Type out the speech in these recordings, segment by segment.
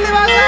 le vas a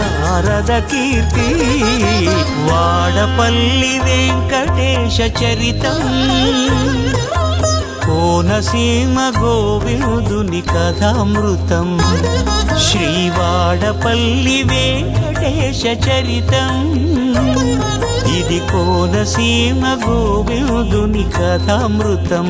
Narada కీర్తి వాడపల్లి వెంకటేశ చరితం కోనసీమ గోవిందుని కథామృతం శ్రీవాడపల్లి వెంకటేశ చరితం ఇది కోనసీమ గోవిందుని కథామృతం